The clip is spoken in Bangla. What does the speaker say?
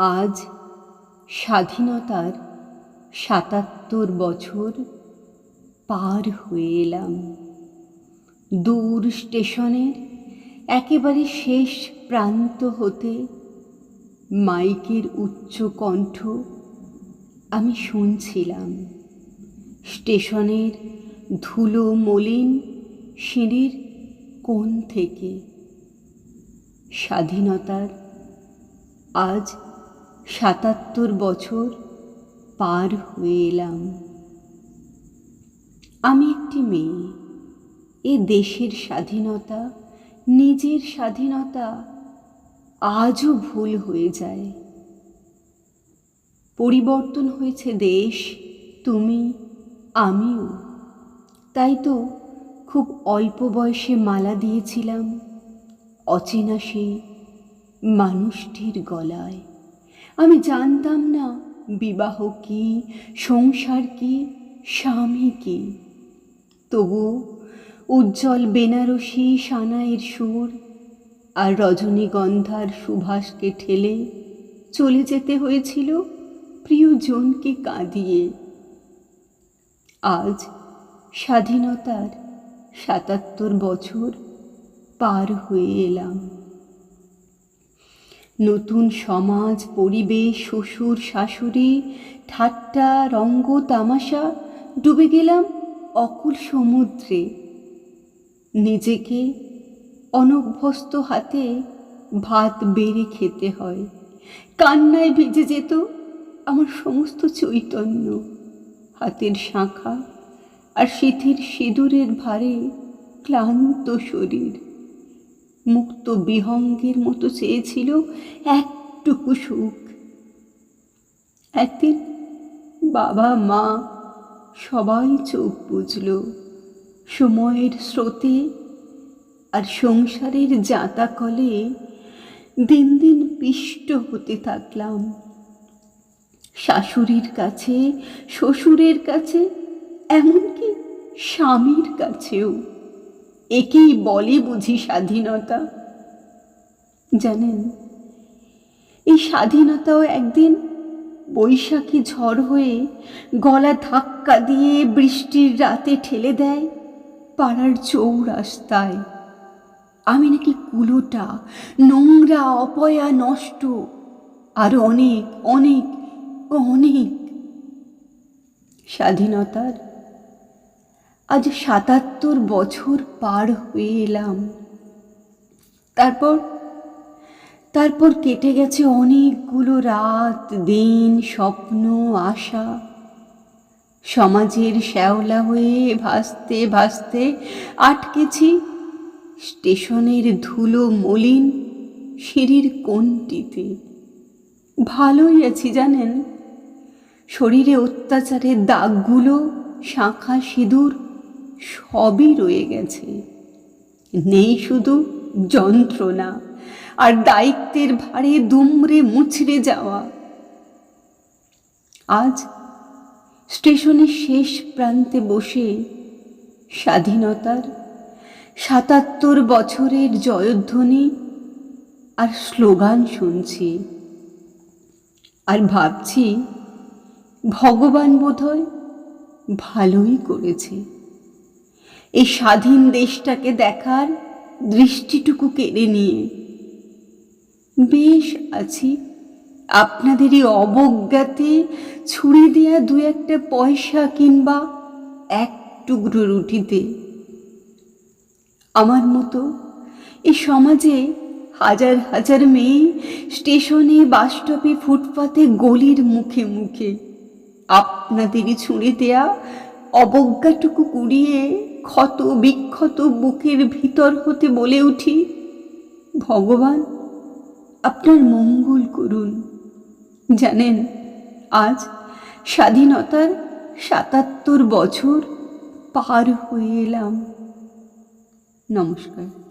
আজ স্বাধীনতার সাতাত্তর বছর পার হয়ে এলাম। দূর স্টেশনের একেবারে শেষ প্রান্ত হতে মাইকের উচ্চ কণ্ঠ আমি শুনছিলাম। স্টেশনের ধুলো মলিন সিঁড়ির কোণ থেকে। স্বাধীনতার আজ সাতাত্তর বছর পার হয়ে এলাম। আমি একটি মেয়ে। এ দেশের স্বাধীনতা, নিজের স্বাধীনতা আজও ভুল হয়ে যায়। পরিবর্তন হয়েছে দেশ, তুমি, আমিও। তাই তো খুব অল্প বয়সে মালা দিয়েছিলাম অচেনা সেই মানুষটির গলায়। আমি জানতাম না বিবাহ কি, সংসার কি, স্বামী কি। তবু উজ্জ্বল বেনারসি সানাইয়ের সুর আর রজনীগন্ধার সুভাষকে ঠেলে চলে যেতে হয়েছিল প্রিয়জনকে কাঁদিয়ে। আজ স্বাধীনতার সাতাত্তর বছর পার হয়ে এলাম। নতুন সমাজ, পরিবেশ, শ্বশুর, শাশুড়ি, ঠাট্টা, রঙ্গ, তামাশা, ডুবে গেলাম অকুল সমুদ্রে। নিজেকে অনভ্যস্ত হাতে ভাত বেড়ে খেতে হয়। কান্নায় ভিজে যেত আমার সমস্ত চৈতন্য। হাতের শাঁখা আর শীতের সিঁদুরের ভারে ক্লান্ত শরীর। মুক্ত বিহঙ্গের মতো চেয়েছিল একটুকু সুখ। একদিন বাবা, মা সবাই চোখ বুঝল সময়ের স্রোতে আর সংসারের জাঁতা কলে দিন দিন পিষ্ট হতে থাকলাম। শাশুড়ির কাছে, শ্বশুরের কাছে, এমনকি স্বামীর কাছেও। একেই বলে বুঝি স্বাধীনতা। জানেন, এই স্বাধীনতাও একদিন বৈশাখী ঝড় হয়ে গলা ধাক্কা দিয়ে বৃষ্টির রাতে ঠেলে দেয় পাড়ার চৌরাস্তায়। আমি নাকি কুলোটা, নোংরা, অপয়া, নষ্ট, আর অনেক অনেক অনেক স্বাধীনতার আজ সাতাত্তর বছর পার হয়ে এলাম। তারপর তারপর কেটে গেছে অনেকগুলো রাত, দিন, স্বপ্ন, আশা। সমাজের শ্যাওলা হয়ে ভাসতে ভাসতে আটকেছি স্টেশনের ধুলো মলিন সিঁড়ির কোনটিতে ভালোই আছি, জানেন? শরীরে অত্যাচারের দাগগুলো, শাঁখা সিঁদুর সবই রয়ে গেছে। নেই শুধু যন্ত্রণা আর দায়িত্বের ভারে দুমড়ে মুচড়ে যাওয়া। আজ স্টেশনের শেষ প্রান্তে বসে স্বাধীনতার সাতাত্তর বছরের জয়ধ্বনি আর স্লোগান শুনছি। আর ভাবছি ভগবান বোধহয় ভালোই করেছে। এই স্বাধীন দেশটাকে দেখার দৃষ্টিটুকু কেড়ে নিয়ে। বেশ আছি। আপনাদেরই অবজ্ঞাতে ছুড়ে দেয়া দু একটা পয়সা কিংবা এক টুকরো রুটিতে। আমার মতো এই সমাজে হাজার হাজার মেয়ে স্টেশনে বাসস্টপে ফুটপাতে গলির মুখে মুখে। আপনাদেরই ছুঁড়ে দেয়া অবজ্ঞাটুকু কুড়িয়ে ক্ষত বিক্ষত বুকের ভিতর হতে বলে উঠি, ভগবান, আপনার মঙ্গল করুন। জানেন, আজ স্বাধীনতার সাতাত্তর বছর পার হয়ে এলাম। নমস্কার।